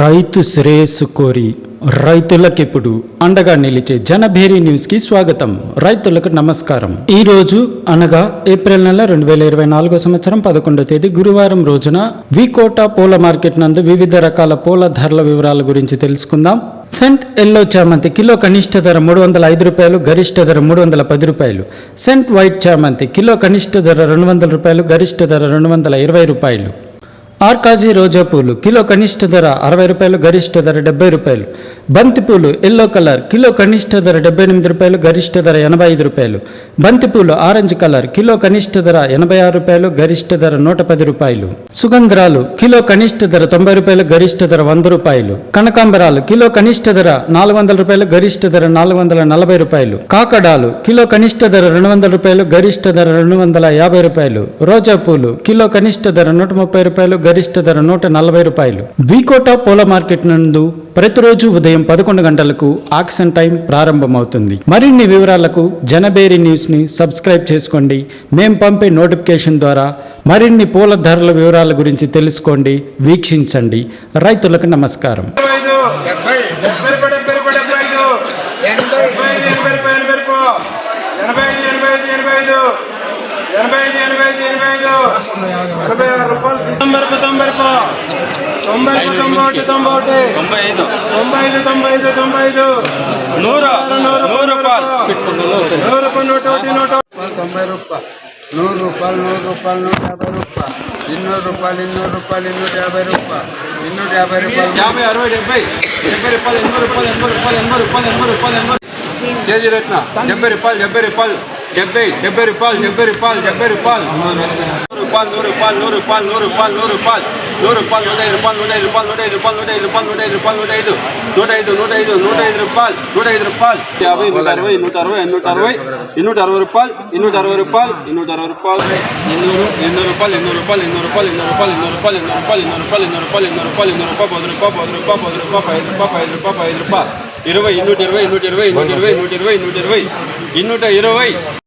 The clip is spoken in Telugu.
రైతు శ్రేయస్సు కోరి రైతులకిప్పుడు అండగా నిలిచే జనభేరి న్యూస్కి స్వాగతం. రైతులకు నమస్కారం. ఈ రోజు అనగా ఏప్రిల్ నెల రెండు వేల ఇరవై నాలుగో సంవత్సరం పదకొండో తేదీ గురువారం రోజున వికోట పూల మార్కెట్ నందు వివిధ రకాల పూల ధరల వివరాల గురించి తెలుసుకుందాం. సెంట్ ఎల్లో చామంతి కిలో కనిష్ట ధర మూడు వందల ఐదు రూపాయలు గరిష్ట ధర మూడు వందల పది రూపాయలు. సెంట్ వైట్ చామంతి కిలో కనిష్ట ధర రెండు వందల రూపాయలు గరిష్ట ధర రెండు వందల ఇరవై రూపాయలు. ఆర్కాజీ రోజా పూలు కిలో కనిష్ట ధర అరవై రూపాయలు గరిష్ట ధర డెబ్బై రూపాయలు. బంతి పూలు ఎల్లో కలర్ కిలో కనిష్ట ధర డెబ్బై ఎనిమిది రూపాయలు గరిష్ట ధర ఎనభై ఐదు రూపాయలు. బంతి పూలు ఆరెంజ్ కలర్ కిలో కనిష్ట ధర ఎనభై ఆరు రూపాయలు గరిష్ట ధర నూట పది రూపాయలు. సుగంధరాలు కిలో కనిష్ట ధర తొంభై రూపాయలు గరిష్ట ధర వంద రూపాయలు. కనకాంబరాలు కిలో కనిష్ట ధర నాలుగు వందల రూపాయలు గరిష్ట ధర నాలుగు వందల నలభై రూపాయలు. కాకడాలు కిలో కనిష్ట ధర రెండు వందల రూపాయలు గరిష్ట ధర రెండు వందల యాభై రూపాయలు. రోజా పూలు కిలో కనిష్ట ధర నూట ముప్పై రూపాయలు గరిష్ట ధర నూట నలభై రూపాయలు వీకోటా పూల మార్కెట్ నందు ప్రతిరోజు ఉదయం పదకొండు గంటలకు ఆక్షన్ టైం ప్రారంభమవుతుంది మరిన్ని వివరాలకు జనబేరి న్యూస్ని సబ్స్క్రైబ్ చేసుకోండి మేం పంపే నోటిఫికేషన్ ద్వారా మరిన్ని పూల ధరల వివరాల గురించి తెలుసుకోండి వీక్షించండి రైతులకు నమస్కారం ఎనభై ఐదు ఎనభై ఐదు ఎనభై ఐదు ఎనభై ఐదు ఎనభై ఆరు రూపాయలు ತೊಂಬತ್ತು ತೊಂಬತ್ತು ತೊಂಬತ್ತು ತೊಂಬೈದು ತೊಂಬೈದು ತೊಂಬೈದು ತೊಂಬೈದು ನೂರು ನೂರು ರೂಪಾಯಿ ನೂರು ರೂಪಾಯಿ ನೋಟು ಒಟ್ಟಿ ನೋಟು ತೊಂಬೈ ರೂಪಾಯಿ ನೂರು ರೂಪಾಯಿ ನೂರು ರೂಪಾಯಿ ನೂರ ಯಾಭೈ ರೂಪಾಯಿ ಇನ್ನೂರು ರೂಪಾಯಿ ಇನ್ನೂರು ರೂಪಾಯಿ ಇನ್ನೂರ ಯಾಭೈ ರೂಪಾಯಿ ಇನ್ನೂರ ಯಾಭೈ ರೂಪಾಯಿ ಯಾಭೈ ಅರವೈ ಡೆಬ್ಬೈ ಡೆಬ್ಬೈ ರೂಪಾಯಿ ಎಂಬತ್ತು ರೂಪಾಯಿ ಎಂಬತ್ತು ರೂಪಾಯಿ ಎಂಬತ್ತು ರೂಪಾಯಿ ಎಂಬತ್ತು ರೂಪಾಯಿ ಎಂಬತ್ತು కేజీ రత్న డెబ్బై రూపాయలు డెబ్బై రూపాయలు డెబ్బై డెబ్బై రూపాయలు డెబ్బై రూపాయలు డెబ్బై రూపాయలు నూరు రూపాయలు నూరు రూపాయలు నూరు రూపాయలు నూరు రూపాయలు నూరు రూపాయలు నూరు రూపాయలు నూట ఐదు రూపాయలు నూట ఐదు రూపాయలు నూట ఐదు రూపాయలు నూట ఐదు రూపాయలు నూట ఐదు రూపాయలు నూట ఐదు నూట ఐదు నూట ఐదు నూట ఐదు రూపాయలు నూట ఐదు రూపాయలు యాభై నూట అరవై నూట అరవై నూట అరవై ఇన్నూట అరవై రూపాయలు ఇన్నూట అరవై రూపాయలు ఇన్నూట అరవై రూపాయలు ఎన్నూరు ఎన్నూరు రూపాయలు ఎన్నూరు రూపాయలు ఎన్నూరు రూపాయలు ఎన్నూరు రూపాయలు ఎన్నూరు రూపాయలు ఎన్నూరు రూపాయలు ఎన్నూరు రూపాయలు ఎన్నూరు రూపాయలు ఎన్నూరు రూపాయలు ఎన్నూరు రూపాయలు పది రూపాయలు పది రూపాయలు పది రూపాయలు ఐదు రూపాయలు ఐదు రూపాయలు ఐదు రూపాయలు ఇరవై ఇన్నూట ఇరవై ఇన్నూట ఇరవై ఇన్నూట ఇరవై ఇన్నూట ఇరవై ఇన్నూట ఇరవై ఇన్నూట ఇరవై